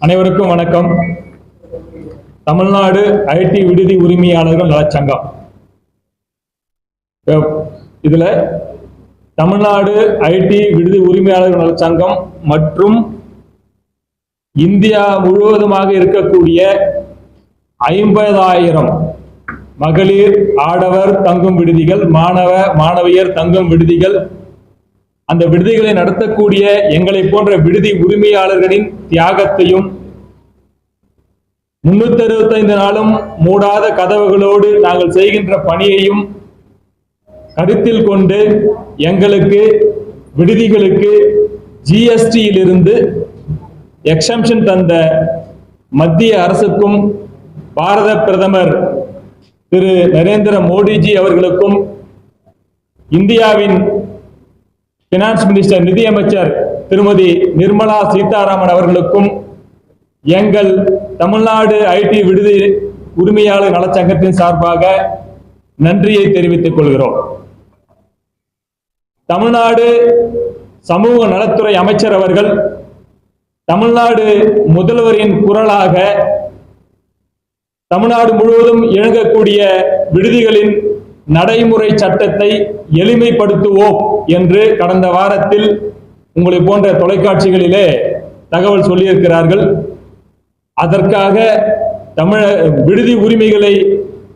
அனைவருக்கும் வணக்கம். தமிழ்நாடு ஐடி விடுதி உரிமையாளர்கள் நலச்சங்கம் இதுல தமிழ்நாடு ஐடி விடுதி உரிமையாளர்கள் நலச்சங்கம் மற்றும் இந்தியா முழுவதுமாக இருக்கக்கூடிய ஐம்பதாயிரம் மகளிர் ஆடவர் தங்கும் விடுதிகள் மாணவ மாணவியர் தங்கும் விடுதிகள் அந்த விடுதிகளை நடத்தக்கூடிய எங்களை போன்ற விடுதி உரிமையாளர்களின் தியாகத்தையும் முன்னூத்தி அறுபத்தைந்து நாளும் மூடாத கதவுகளோடு நாங்கள் செய்கின்ற பணியையும் கருத்தில் கொண்டு எங்களுக்கு விடுதிகளுக்கு ஜிஎஸ்டியிலிருந்து எக்ஸம்ஷன் தந்த மத்திய அரசுக்கும் பாரத பிரதமர் திரு நரேந்திர மோடிஜி அவர்களுக்கும் இந்தியாவின் பினான்ஸ் மினிஸ்டர் நிதியமைச்சர் திருமதி நிர்மலா சீதாராமன் அவர்களுக்கும் எங்கள் தமிழ்நாடு ஐடி விடுதி உரிமையாளர் நலச்சங்கத்தின் சார்பாக நன்றியை தெரிவித்துக் கொள்கிறோம். தமிழ்நாடு சமூக நலத்துறை அமைச்சர் அவர்கள் தமிழ்நாடு முதல்வரின் குரலாக தமிழ்நாடு முழுவதும் இயங்கக்கூடிய விடுதிகளின் நடைமுறை சட்டத்தை எளிமைப்படுத்துவோம் என்று கடந்த வாரத்தில் உங்களை போன்ற தொலைக்காட்சிகளிலே தகவல் சொல்லியிருக்கிறார்கள். அதற்காக தமிழ விடுதி உரிமைகளை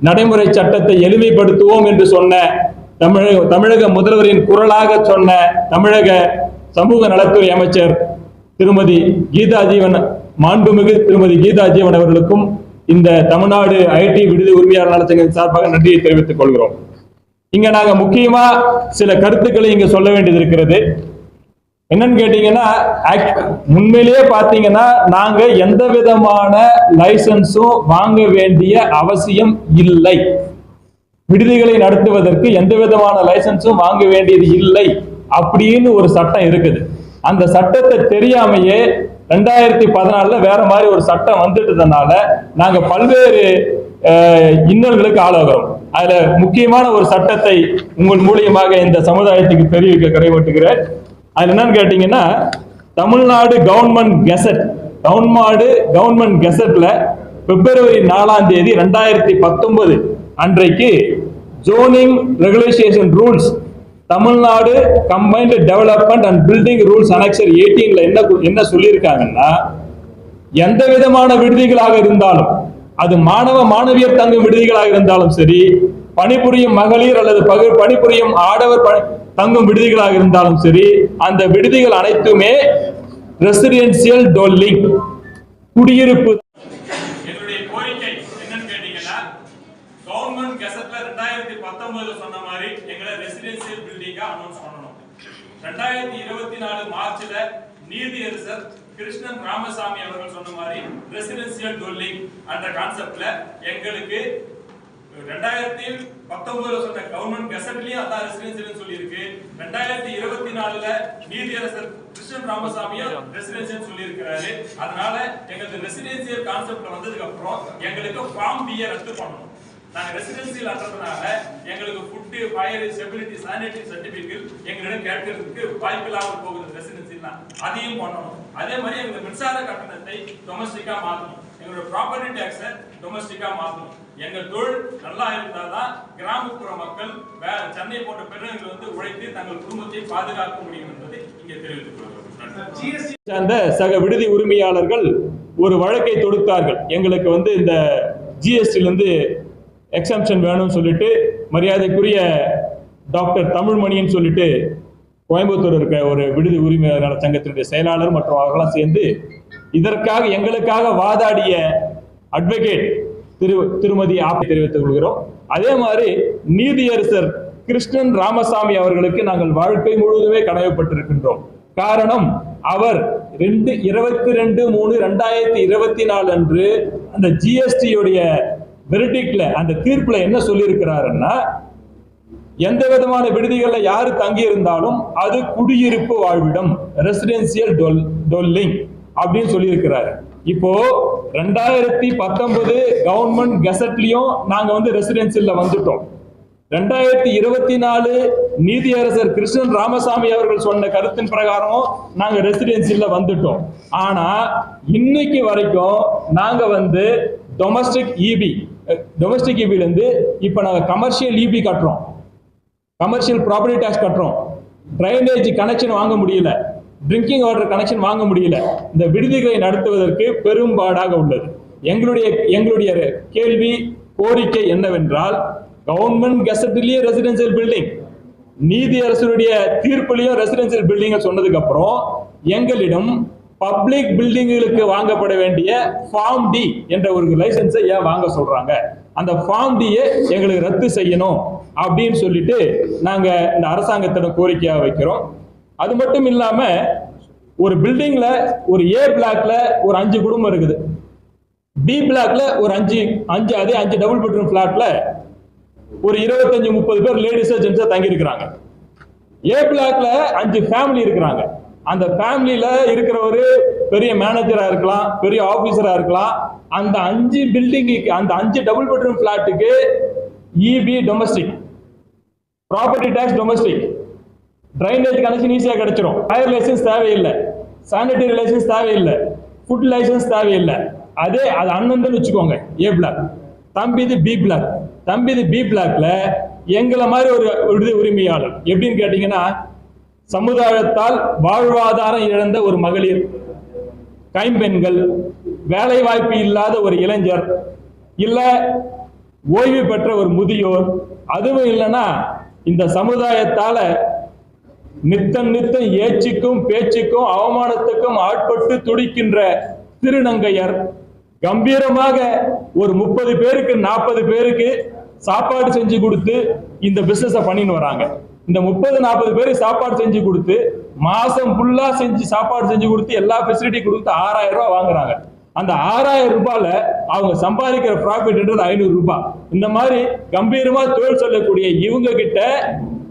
நடைமுறை சட்டத்தை எளிமைப்படுத்துவோம் என்று சொன்ன தமிழக தமிழக முதல்வரின் குரலாக சொன்ன தமிழக சமூக நலத்துறை அமைச்சர் திருமதி கீதா ஜீவன் மாண்புமிகு திருமதி கீதா ஜீவன் அவர்களுக்கும் இந்த தமிழ்நாடு ஐடி விடுதி உரிமையாளர் நலச்சங்கத்தின் சார்பாக நன்றியை தெரிவித்துக் கொள்கிறோம். இங்க நாங்க முக்கியமா சில கருத்துக்களை இங்க சொல்ல வேண்டியது இருக்கிறது. என்னன்னு கேட்டீங்கன்னா உண்மையிலேயே பாத்தீங்கன்னா நாங்க எந்த விதமான லைசன்ஸும் வாங்க வேண்டிய அவசியம் இல்லை. விடுதிகளை நடத்துவதற்கு எந்த விதமான லைசன்ஸும் வாங்க வேண்டியது இல்லை அப்படின்னு ஒரு சட்டம் இருக்குது. அந்த சட்டத்தை தெரியாமையே ரெண்டாயிரத்தி பதினாலுல வேற மாதிரி ஒரு சட்டம் வந்துட்டதுனால நாங்க பல்வேறு இன்னல்களுக்கு ஆளாகிறோம். அதுல முக்கியமான ஒரு சட்டத்தை உங்கள் மூலியமாக இந்த சமுதாயத்துக்கு தெரிவிக்க கடைபட்டுகிறேன் அதுல என்னன்னு கேட்டீங்கன்னா Tamil Nadu government gazette Tamil Nadu government கெசட்ல பிப்ரவரி நாலாம் தேதி ரெண்டாயிரத்தி பத்தொன்பது அன்றைக்கு zoning regulation rules Tamil Nadu combined development and building rules annexure எயிட்டீன்ல என்ன என்ன சொல்லியிருக்காங்கன்னா எந்த விதமான விடுதிகளாக இருந்தாலும் அது மாணவ மாணவியர் தங்கும் விடுதிகளாக இருந்தாலும் சரி பணிபுரியும் மகளிர் அல்லது பகு- பணிபுரியும் ஆடவர் பணி- தங்கும் விடுதிகளாக இருந்தாலும் சரி அந்த விடுதிகள் அனைத்துமே ரெசிடென்சியல் டோல்லிங் குடியிருப்பு என்னுடைய கோரிக்கை என்னன்னு கேட்டீங்கன்னா கவர்மெண்ட் கெசட்ல ரெண்டாயிரத்தி பத்தொன்பதுல சொன்ன மாதிரி எங்களை ரெசிடென்சியல் பில்டிங்கா அனௌன்ஸ் பண்ணணும். ரெண்டாயிரத்தி இருபத்தி நாலு மார்ச்ல நீதியரசர் கிருஷ்ணன் ராமசாமி அவர்கள் சொன்ன மாதிரி ரெசிடென்சியல் டோல்லிங் என்ற கான்செப்ட்ல எங்களுக்கு ரெண்டாயிரத்தி பத்தொன்பதுல சொன்ன கவர்மெண்ட் கெசட்லயும் அதான் ரெசிடென்சியல் சொல்லி இருக்கு ரெண்டாயிரத்தி இருபத்தி நாலுல நீதியரசர் கிருஷ்ணன் ராமசாமியும் ரெசிடென்சியல் சொல்லி இருக்கிறாரு அதனால எங்களுக்கு ரெசிடென்சியல் கான்செப்ட்ல வந்ததுக்கு அப்புறம் எங்களுக்கு ஃபார்ம் பிஏ ரத்து பண்ணணும். நாங்க ரெசிடென்சியல் ஆன்றதுனால எங்களுக்கு food fire stability sanitary certificate எங்களிடம் கேட்கறதுக்கு வாய்ப்பு இல்லாமல் போகுது ரெசிடென்சியல்னா அதையும் பண்ணணும். அதே மாதிரி எங்களுக்கு மின்சார கட்டணத்தை டொமஸ்டிக்கா மாற்றணும் எங்களோட ப்ராப்பர்ட்டி டேக்ஸை டொமஸ்டிக்கா மாற்றணும் எங்க தொழில் நல்லா இருந்தாதான் கிராமப்புற மக்கள் வேற சென்னை போன்ற பெருநகர்கள் வந்து உழைத்து தங்கள் குடும்பத்தை பாதுகாக்க முடியும் என்பதை இங்கே தெரிவித்துக் கொள்கிறோம். சார்ந்த சக விடுதி உரிமையாளர்கள் ஒரு வழக்கை தொடுத்தார்கள். எங்களுக்கு வந்து இந்த ஜிஎஸ்டில இருந்து எக்ஸம்ஷன் வேணும்னு சொல்லிட்டு மரியாதைக்குரிய டாக்டர் தமிழ்மணின்னு சொல்லிட்டு கோயம்புத்தூர் இருக்க ஒரு விடுதி உரிமையாளர் சங்கத்தினுடைய செயலாளர் மற்றும் அவர்களாம் சேர்ந்து இதற்காக எங்களுக்காக வாதாடிய அட்வொகேட் திரு திருமதி ஆப்பை தெரிவித்துக் கொள்கிறோம். அதே மாதிரி நீதியரசர் கிருஷ்ணன் ராமசாமி அவர்களுக்கு நாங்கள் வாழ்க்கை முழுவதுமே கடமைப்பட்டிருக்கின்றோம் காரணம் அவர் ரெண்டு இருபத்தி ரெண்டு மூணு ரெண்டாயிரத்தி இருபத்தி நாலு அன்று அந்த ஜிஎஸ்டியுடைய வெரிடிக்ல அந்த தீர்ப்புல என்ன சொல்லியிருக்கிறாருன்னா எந்த விதமான விடுதிகளில் யாரு தங்கி இருந்தாலும் அது குடியிருப்பு வாழ்விடம் ரெசிடென்சியல் டொல்லிங் அப்படின்னு சொல்லியிருக்கிறாரு. இப்போ ரெண்டாயிரத்தி பத்தொன்பது கவர்மெண்ட் கெசட்லயும் நாங்க வந்து ரெசிடென்சியல்ல வந்துட்டோம். ரெண்டாயிரத்தி இருபத்தி நாலு நீதியரசர் கிருஷ்ணன் ராமசாமி அவர்கள் சொன்ன கருத்தின் பிரகாரம் நாங்க ரெசிடென்சியில் வந்துட்டோம். ஆனா இன்னைக்கு வரைக்கும் நாங்க வந்து டொமஸ்டிக் இபி டொமஸ்டிக் இபிலேருந்து இப்போ நாங்கள் கமர்ஷியல் இபி கட்டுறோம். கமர்ஷியல் ப்ராப்பர்ட்டி டேக்ஸ் கட்டுறோம். ட்ரைனேஜ் கனெக்ஷன் வாங்க முடியல. ட்ரிங்கிங் வாட்டர் கனெக்ஷன் வாங்க முடியல. இந்த விடுதிகளை நடத்துவதற்கு பெரும்பாடாக உள்ளது. எங்களுடைய எங்களுடைய கேள்வி கோரிக்கை என்னவென்றால் கவர்மெண்ட் கெசட்டிலேயே ரெசிடென்சியல் பில்டிங் நீதி அரசருடைய தீர்ப்புலையும் ரெசிடென்சியல் பில்டிங்கை சொன்னதுக்கு அப்புறம் எங்களிடம் பப்ளிக் பில்டிங்களுக்கு வாங்கப்பட வேண்டிய ஃபார்ம் டி என்ற ஒரு லைசன்ஸை ஏன் வாங்க சொல்றாங்க? அந்த ஃபார்ம் டியை எங்களுக்கு ரத்து செய்யணும் அப்படின்னு சொல்லிட்டு நாங்க இந்த அரசாங்கத்திடம் கோரிக்கையா வைக்கிறோம். அது மட்டும் இல்லாம ஒரு பில்டிங்ல ஒரு ஏ பிளாக்ல ஒரு அஞ்சு குடும்பம் இருக்குது. பி பிளாக்ல ஒரு அஞ்சு அஞ்சு அதே அஞ்சு டபுள் பெட்ரூம் பிளாட்ல ஒரு இருபத்தஞ்சு முப்பது பேர் லேடிஸா ஜென்ஸா தங்கி இருக்கிறாங்க ஏ பிளாக்ல அஞ்சு ஃபேமிலி இருக்கிறாங்க. அந்த ஃபேமிலியில இருக்கிறவரு பெரிய மேனேஜரா இருக்கலாம் பெரிய ஆபீசரா இருக்கலாம். அந்த அஞ்சு பில்டிங்குக்கு அந்த அஞ்சு double bedroom பிளாட்டுக்கு EB domestic property tax domestic drainage connection ஈஸியாக கிடைச்சிரும். ஃபயர் லைசன்ஸ் தேவையில்லை. சானிட்டரி லைசன்ஸ் தேவையில்லை. ஃபுட் லைசன்ஸ் தேவையில்லை. அதே அது அண்ணன் வச்சுக்கோங்க. ஏ பிளாக் தம்பிது பி பிளாக் தம்பிது பி பிளாக்ல எங்களை மாதிரி ஒரு விடுதி உரிமையாளர். எப்படின்னு கேட்டீங்கன்னா சமுதாயத்தால் வாழ்வாதாரம் இழந்த ஒரு மகளிர் கைம்பெண்கள் வேலை வாய்ப்பு இல்லாத ஒரு இளைஞர் இல்ல ஓய்வு பெற்ற ஒரு முதியோர் அதுவும் இல்லைன்னா இந்த சமுதாயத்தால நித்தம் நித்தம் ஏச்சுக்கும் பேச்சுக்கும் அவமானத்துக்கும் ஆட்பட்டு துடிக்கின்ற திருநங்கையர் கம்பீரமாக ஒரு முப்பது பேருக்கு நாற்பது பேருக்கு சாப்பாடு செஞ்சு கொடுத்து இந்த பிசினஸை பண்ணின்னு வராங்க. இந்த முப்பது நாற்பது பேர் சாப்பாடு செஞ்சு கொடுத்து மாசம் ஃபுல்லா செஞ்சு சாப்பாடு செஞ்சு கொடுத்து எல்லா ஃபெசிலிட்டி கொடுத்து ஆறாயிரம் ரூபாய் வாங்குறாங்க. அந்த ஆறாயிரம் ரூபாயில அவங்க சம்பாதிக்கிற ப்ராஃபிட்ன்றது ஐநூறு ரூபாய். இந்த மாதிரி கம்பீரமா தொழில் சொல்லக்கூடிய இவங்க கிட்ட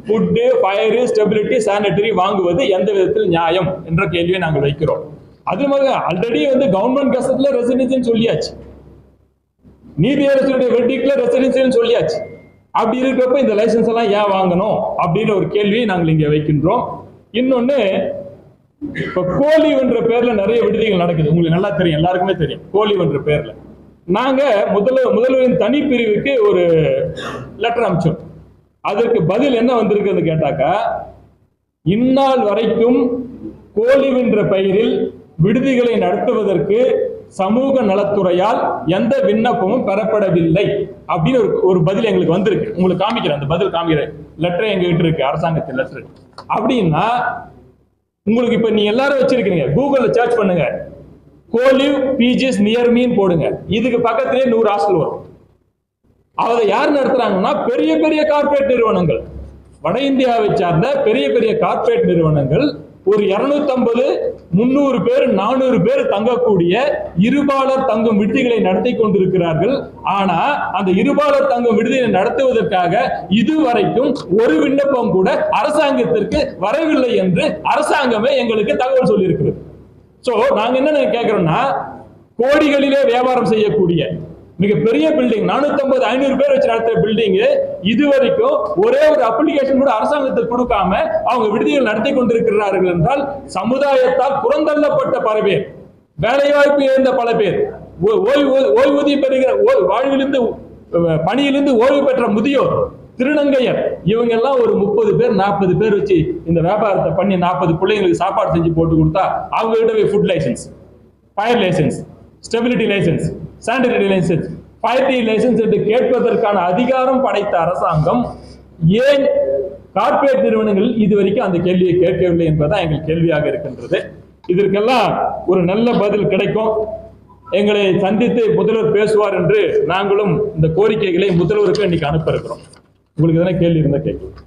ஃபுட்டு ஃபயரு ஸ்டெபிலிட்டி சானிட்டரி வாங்குவது எந்த விதத்தில் நியாயம் என்ற கேள்வியை நாங்கள் வைக்கிறோம். அது மாதிரி ஆல்ரெடி வந்து கவர்மெண்ட் கஷ்டத்துல ரெசிடென்சின்னு சொல்லியாச்சு. நீதி அரசுடைய வெட்டிக்குள்ள ரெசிடென்சின்னு சொல்லியாச்சு. அப்படி இருக்கிறப்ப இந்த லைசன்ஸ் எல்லாம் ஏன் வாங்கணும் அப்படின்ற ஒரு கேள்வியை நாங்கள் இங்கே வைக்கின்றோம். இன்னொன்று இப்போ கோலிவ் என்ற பேர்ல நிறைய விடுதிகள் நடக்குது. உங்களுக்கு நல்லா தெரியும் எல்லாருக்குமே தெரியும் கோலிவ் என்ற பேர்ல. நாங்க முதல்ல முதல்வரின் தனிப்பிரிவுக்கு ஒரு லெட்டர் அனுப்பிச்சோம் அதற்கு பதில் என்ன வந்திருக்குன்னு கேட்டாக்கா இந்நாள் வரைக்கும் கோலிவ் என்ற பெயரில் விடுதிகளை நடத்துவதற்கு சமூக நலத்துறையால் எந்த விண்ணப்பமும் பெறப்படவில்லை அப்படின்னு ஒரு ஒரு பதில் எங்களுக்கு வந்திருக்கு. உங்களுக்கு காமிக்கிறேன் அந்த பதில் காமிக்கிறேன். லெட்டர் எங்ககிட்ட இருக்கு? அரசாங்கத்தின் லெட்டர் அப்படின்னா உங்களுக்கு இப்ப நீ எல்லாரும் வச்சிருக்கீங்க கூகுள்ல சர்ச் பண்ணுங்க. கோலிவ் பிஜிஎஸ் நியர் மீன் போடுங்க. இதுக்கு பக்கத்திலே நூறு ஹாஸ்டல் வரும். அதை யார் நடத்துறாங்கன்னா பெரிய பெரிய கார்ப்பரேட் நிறுவனங்கள். வட இந்தியாவை சார்ந்த பெரிய பெரிய கார்ப்பரேட் நிறுவனங்கள் ஒரு 250 முந்நூறு பேர் நானூறு பேர் தங்கக்கூடிய இருபாலர் தங்கும் விடுதிகளை நடத்தி கொண்டிருக்கிறார்கள். ஆனா அந்த இருபாலர் தங்கும் விடுதியை நடத்துவதற்காக இதுவரைக்கும் ஒரு விண்ணப்பம் கூட அரசாங்கத்திற்கு வரவில்லை என்று அரசாங்கமே எங்களுக்கு தகவல் சொல்லியிருக்கிறது. சோ நாங்க என்ன கேட்கிறோம்னா கோடிகளிலே வியாபாரம் செய்யக்கூடிய மிக பெரிய பில்டிங் 450 ஐநூறு பேர் வச்சு நடத்துற பில்டிங் இது வரைக்கும் ஒரே ஒரு அப்ளிகேஷன் கூட அரசாங்கத்தில் கொடுக்காம அவங்க விடுதிகள் நடத்தி கொண்டிருக்கிறார்கள் என்றால் சமுதாயத்தால் புறந்தள்ளப்பட்ட பல பேர் வேலைவாய்ப்பு இழந்த பல பேர் ஓ- ஓய்வு ஓய்வூதியம் பெறுகிற வாழ்விலிருந்து பணியிலிருந்து ஓய்வு பெற்ற முதியோர் திருநங்கையர் இவங்க எல்லாம் ஒரு முப்பது பேர் நாற்பது பேர் வச்சு இந்த வியாபாரத்தை பண்ணி நாற்பது பிள்ளைங்களுக்கு சாப்பாடு செஞ்சு போட்டு கொடுத்தா அவங்க கிட்ட போய் food licence fire licence stability licence sanitary licence fire licence என்று கேட்பதற்கான அதிகாரம் படைத்த அரசாங்கம் ஏன் கார்ப்பரேட் நிறுவனங்கள் இதுவரைக்கும் அந்த கேள்வியை கேட்கவில்லை என்பதுதான் எங்கள் கேள்வியாக இருக்கின்றது. இதற்கெல்லாம் ஒரு நல்ல பதில் கிடைக்கும். எங்களை சந்தித்து முதல்வர் பேசுவார் என்று நாங்களும் இந்த கோரிக்கைகளை முதல்வருக்கு இன்னைக்கு அனுப்ப இருக்கிறோம். உங்களுக்கு எதனா கேள்வி இருந்தால் கேட்கலாம்.